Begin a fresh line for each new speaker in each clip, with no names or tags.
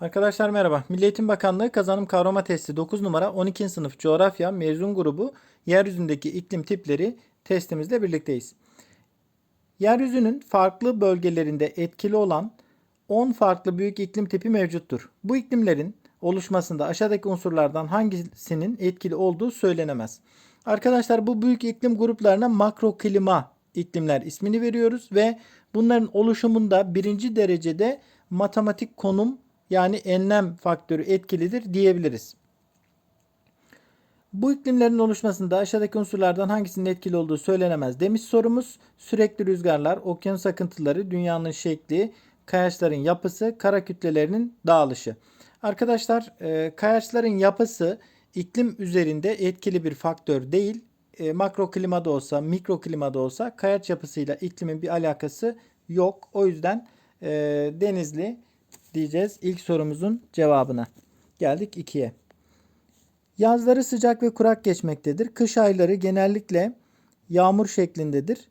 Arkadaşlar merhaba. Milli Eğitim Bakanlığı kazanım kavrama testi 9 numara 12. sınıf coğrafya mezun grubu yeryüzündeki iklim tipleri testimizle birlikteyiz. Yeryüzünün farklı bölgelerinde etkili olan 10 farklı büyük iklim tipi mevcuttur. Bu iklimlerin oluşmasında aşağıdaki unsurlardan hangisinin etkili olduğu söylenemez. Arkadaşlar bu büyük iklim gruplarına makro klima iklimler ismini veriyoruz ve bunların oluşumunda birinci derecede matematik konum yani enlem faktörü etkilidir diyebiliriz. Bu iklimlerin oluşmasında aşağıdaki unsurlardan hangisinin etkili olduğu söylenemez demiş sorumuz. Sürekli rüzgarlar, okyanus akıntıları, dünyanın şekli, kayaçların yapısı, kara kütlelerinin dağılışı. Arkadaşlar e, kayaçların yapısı iklim üzerinde etkili bir faktör değil. E, makro klimada olsa, mikro klimada olsa kayaç yapısıyla iklimin bir alakası yok. O yüzden e, Denizli diyeceğiz ilk sorumuzun cevabına. Geldik 2'ye. Yazları sıcak ve kurak geçmektedir. Kış ayları genellikle yağmur şeklindedir.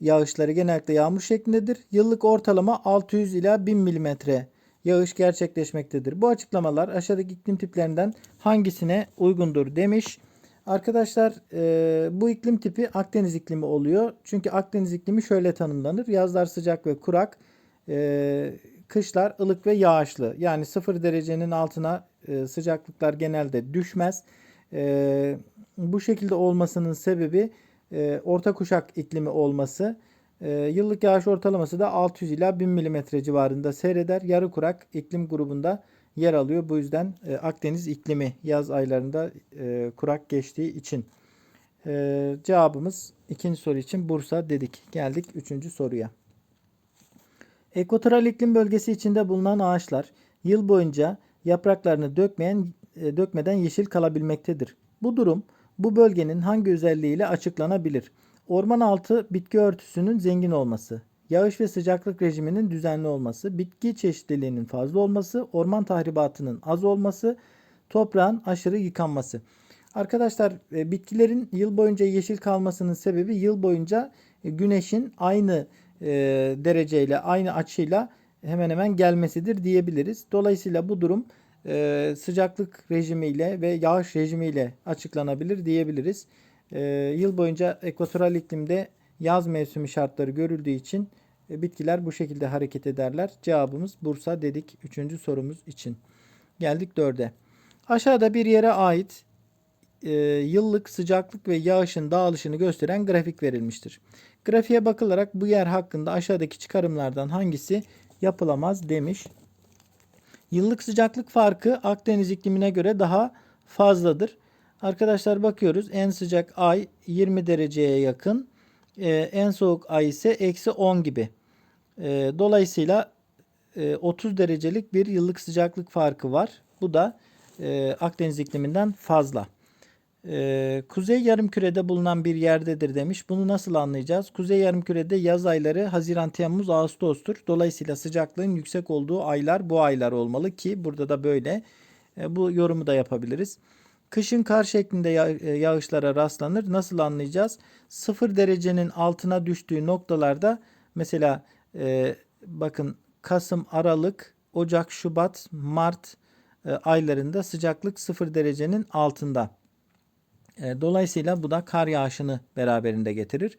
Yağışları genellikle yağmur şeklindedir. Yıllık ortalama 600 ila 1000 milimetre yağış gerçekleşmektedir. Bu açıklamalar aşağıdaki iklim tiplerinden hangisine uygundur demiş. Arkadaşlar e, bu iklim tipi Akdeniz iklimi oluyor. Çünkü Akdeniz iklimi şöyle tanımlanır. Yazlar sıcak ve kurak, e, kışlar ılık ve yağışlı. Yani 0 derecenin altına e, sıcaklıklar genelde düşmez. E, bu şekilde olmasının sebebi e, orta kuşak iklimi olması. E, yıllık yağış ortalaması da 600 ila 1000 mm civarında seyreder. Yarı kurak iklim grubunda yer alıyor. Bu yüzden e, Akdeniz iklimi yaz aylarında e, kurak geçtiği için. E, cevabımız ikinci soru için Bursa dedik. Geldik üçüncü soruya. Ekvatoral iklim bölgesi içinde bulunan ağaçlar yıl boyunca yapraklarını dökmeyen e, dökmeden yeşil kalabilmektedir. Bu durum bu bölgenin hangi özelliğiyle açıklanabilir? Orman altı bitki örtüsünün zengin olması, yağış ve sıcaklık rejiminin düzenli olması, bitki çeşitliliğinin fazla olması, orman tahribatının az olması, toprağın aşırı yıkanması. Arkadaşlar e, bitkilerin yıl boyunca yeşil kalmasının sebebi yıl boyunca e, güneşin aynı e, dereceyle aynı açıyla hemen hemen gelmesidir diyebiliriz. Dolayısıyla bu durum e, sıcaklık rejimiyle ve yağış rejimiyle açıklanabilir diyebiliriz. E, yıl boyunca ekvatoral iklimde yaz mevsimi şartları görüldüğü için bitkiler bu şekilde hareket ederler. Cevabımız Bursa dedik 3. sorumuz için. Geldik 4'e. Aşağıda bir yere ait e, yıllık sıcaklık ve yağışın dağılışını gösteren grafik verilmiştir. Grafiğe bakılarak bu yer hakkında aşağıdaki çıkarımlardan hangisi yapılamaz demiş. Yıllık sıcaklık farkı Akdeniz iklimine göre daha fazladır. Arkadaşlar bakıyoruz en sıcak ay 20 dereceye yakın. Ee, en soğuk ay ise eksi 10 gibi. Ee, dolayısıyla e, 30 derecelik bir yıllık sıcaklık farkı var. Bu da e, Akdeniz ikliminden fazla. Ee, kuzey yarımkürede bulunan bir yerdedir demiş. Bunu nasıl anlayacağız? Kuzey yarımkürede yaz ayları Haziran, Temmuz, Ağustos'tur. Dolayısıyla sıcaklığın yüksek olduğu aylar bu aylar olmalı ki burada da böyle. Ee, bu yorumu da yapabiliriz. Kışın kar şeklinde e, yağışlara rastlanır. Nasıl anlayacağız? 0 derecenin altına düştüğü noktalarda mesela e, bakın Kasım, Aralık, Ocak, Şubat, Mart e, aylarında sıcaklık 0 derecenin altında. E, Dolayısıyla bu da kar yağışını beraberinde getirir.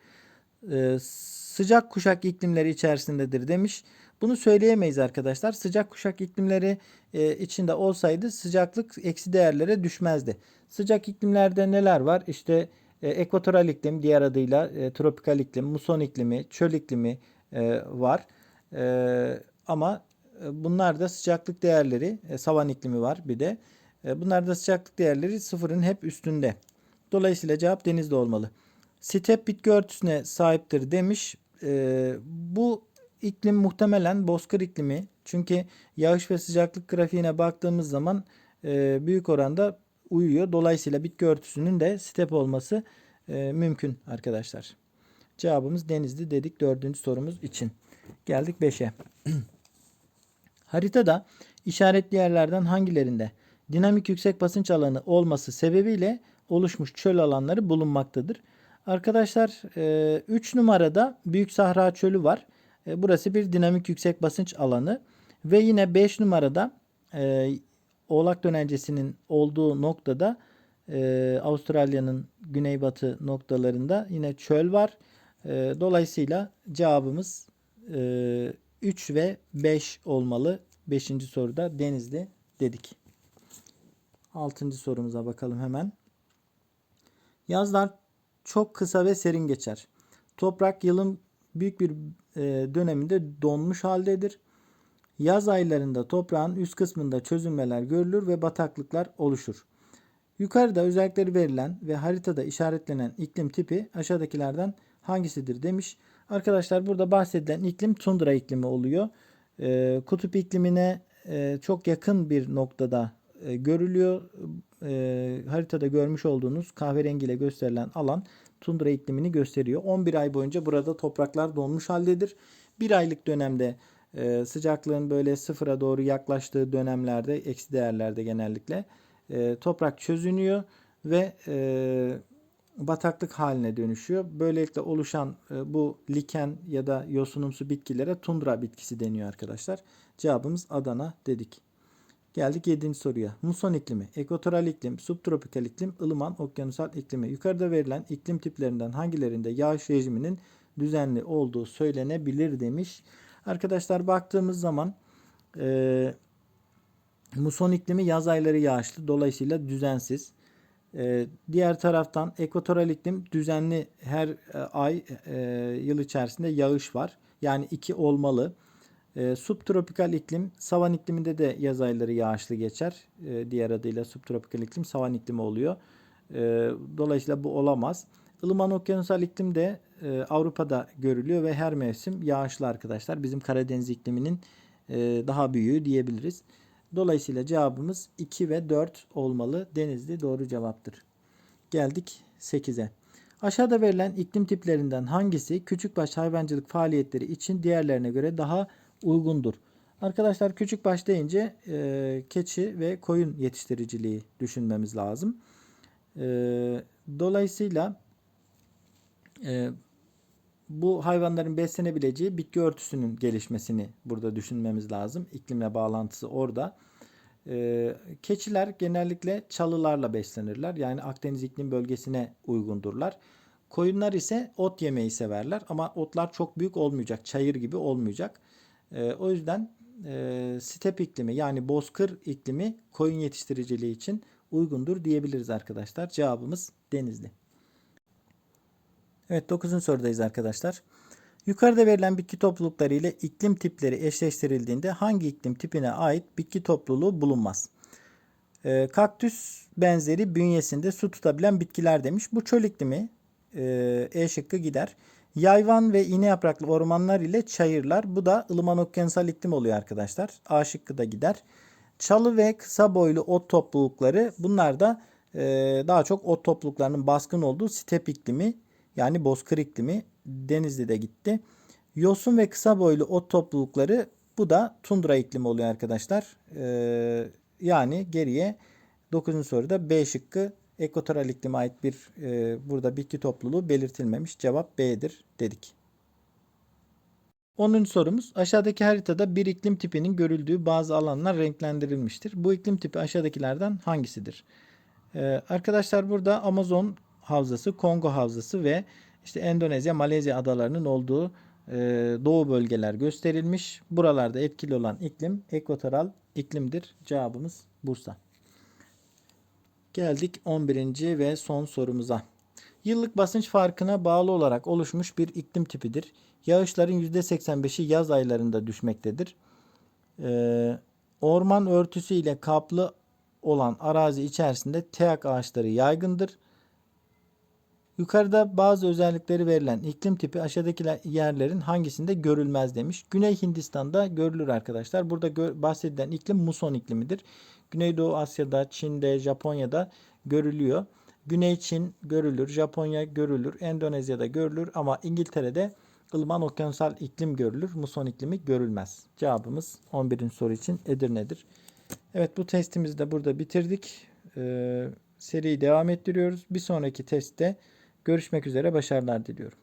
E, Sıcak kuşak iklimleri içerisindedir demiş. Bunu söyleyemeyiz arkadaşlar. Sıcak kuşak iklimleri e, içinde olsaydı sıcaklık eksi değerlere düşmezdi. Sıcak iklimlerde neler var? İşte ekvatoral iklim diğer adıyla tropikal iklim, muson iklimi, çöl iklimi var. Ama e, bunlar da sıcaklık değerleri, savan iklimi var bir de. E, bunlar da sıcaklık değerleri sıfırın hep üstünde. Dolayısıyla cevap denizde olmalı. Step bitki örtüsüne sahiptir demiş. Ee, bu iklim muhtemelen bozkır iklimi. Çünkü yağış ve sıcaklık grafiğine baktığımız zaman e, büyük oranda uyuyor. Dolayısıyla bitki örtüsünün de step olması e, mümkün arkadaşlar. Cevabımız denizli dedik dördüncü sorumuz için. Geldik 5'e. Haritada işaretli yerlerden hangilerinde dinamik yüksek basınç alanı olması sebebiyle oluşmuş çöl alanları bulunmaktadır. Arkadaşlar 3 numarada Büyük Sahra Çölü var. E, Burası bir dinamik yüksek basınç alanı. Ve yine 5 numarada e, Oğlak dönencesinin olduğu noktada e, Avustralya'nın güneybatı noktalarında yine çöl var. E, dolayısıyla cevabımız e, 3 ve 5 olmalı. 5. soruda Denizli dedik. 6. sorumuza bakalım hemen. Yazlar çok kısa ve serin geçer. Toprak yılın büyük bir e, döneminde donmuş haldedir. Yaz aylarında toprağın üst kısmında çözünmeler görülür ve bataklıklar oluşur. Yukarıda özellikleri verilen ve haritada işaretlenen iklim tipi aşağıdakilerden hangisidir demiş. Arkadaşlar burada bahsedilen iklim tundra iklimi oluyor. Ee, kutup iklimine e, çok yakın bir noktada e, görülüyor. E, haritada görmüş olduğunuz kahverengi ile gösterilen alan tundra iklimini gösteriyor. 11 ay boyunca burada topraklar donmuş haldedir. Bir aylık dönemde e, sıcaklığın böyle sıfıra doğru yaklaştığı dönemlerde, eksi değerlerde genellikle e, toprak çözünüyor ve e, bataklık haline dönüşüyor. Böylelikle oluşan e, bu liken ya da yosunumsu bitkilere tundra bitkisi deniyor arkadaşlar. Cevabımız Adana dedik. Geldik 7. soruya. Muson iklimi, ekvatoral iklim, subtropikal iklim, ılıman okyanusal iklimi. Yukarıda verilen iklim tiplerinden hangilerinde yağış rejiminin düzenli olduğu söylenebilir demiş. Arkadaşlar baktığımız zaman e, muson iklimi yaz ayları yağışlı dolayısıyla düzensiz. E, diğer taraftan ekvatoral iklim düzenli her e, ay e, yıl içerisinde yağış var. Yani iki olmalı. E, subtropikal iklim savan ikliminde de yaz ayları yağışlı geçer. E, diğer adıyla subtropikal iklim savan iklimi oluyor. E, dolayısıyla bu olamaz. Ilıman okyanusal iklim de e, Avrupa'da görülüyor ve her mevsim yağışlı arkadaşlar. Bizim Karadeniz ikliminin e, daha büyüğü diyebiliriz. Dolayısıyla cevabımız 2 ve 4 olmalı. Denizli doğru cevaptır. Geldik 8'e. Aşağıda verilen iklim tiplerinden hangisi küçükbaş hayvancılık faaliyetleri için diğerlerine göre daha uygundur? Arkadaşlar küçükbaş deyince e, keçi ve koyun yetiştiriciliği düşünmemiz lazım. E, dolayısıyla e, bu hayvanların beslenebileceği bitki örtüsünün gelişmesini burada düşünmemiz lazım. İklimle bağlantısı orada. Ee, keçiler genellikle çalılarla beslenirler. Yani Akdeniz iklim bölgesine uygundurlar. Koyunlar ise ot yemeyi severler ama otlar çok büyük olmayacak. Çayır gibi olmayacak. Ee, o yüzden e, step iklimi yani bozkır iklimi koyun yetiştiriciliği için uygundur diyebiliriz arkadaşlar. Cevabımız Denizli. Evet 9. sorudayız arkadaşlar. Yukarıda verilen bitki toplulukları ile iklim tipleri eşleştirildiğinde hangi iklim tipine ait bitki topluluğu bulunmaz? Ee, kaktüs benzeri bünyesinde su tutabilen bitkiler demiş. Bu çöl iklimi e, E şıkkı gider. Yayvan ve iğne yapraklı ormanlar ile çayırlar. Bu da ılıman okyanusal iklim oluyor arkadaşlar. A şıkkı da gider. Çalı ve kısa boylu ot toplulukları bunlar da e, daha çok ot topluluklarının baskın olduğu step iklimi yani bozkır iklimi Denizli'de gitti. Yosun ve kısa boylu ot toplulukları bu da tundra iklimi oluyor arkadaşlar. Ee, yani geriye 9. soruda B şıkkı ekvatoral iklime ait bir e, burada bitki topluluğu belirtilmemiş. Cevap B'dir dedik. 10. sorumuz aşağıdaki haritada bir iklim tipinin görüldüğü bazı alanlar renklendirilmiştir. Bu iklim tipi aşağıdakilerden hangisidir? Ee, arkadaşlar burada Amazon havzası, Kongo havzası ve işte Endonezya, Malezya adalarının olduğu e, doğu bölgeler gösterilmiş. Buralarda etkili olan iklim ekvatoral iklimdir. Cevabımız Bursa. Geldik 11. ve son sorumuza. Yıllık basınç farkına bağlı olarak oluşmuş bir iklim tipidir. Yağışların %85'i yaz aylarında düşmektedir. Ee, orman örtüsü ile kaplı olan arazi içerisinde teak ağaçları yaygındır. Yukarıda bazı özellikleri verilen iklim tipi aşağıdaki yerlerin hangisinde görülmez demiş. Güney Hindistan'da görülür arkadaşlar. Burada bahsedilen iklim muson iklimidir. Güneydoğu Asya'da, Çin'de, Japonya'da görülüyor. Güney Çin görülür, Japonya görülür, Endonezya'da görülür ama İngiltere'de ılıman okyanusal iklim görülür. Muson iklimi görülmez. Cevabımız 11. soru için Edirne'dir. Evet bu testimizi de burada bitirdik. Ee, seriyi devam ettiriyoruz. Bir sonraki testte Görüşmek üzere başarılar diliyorum.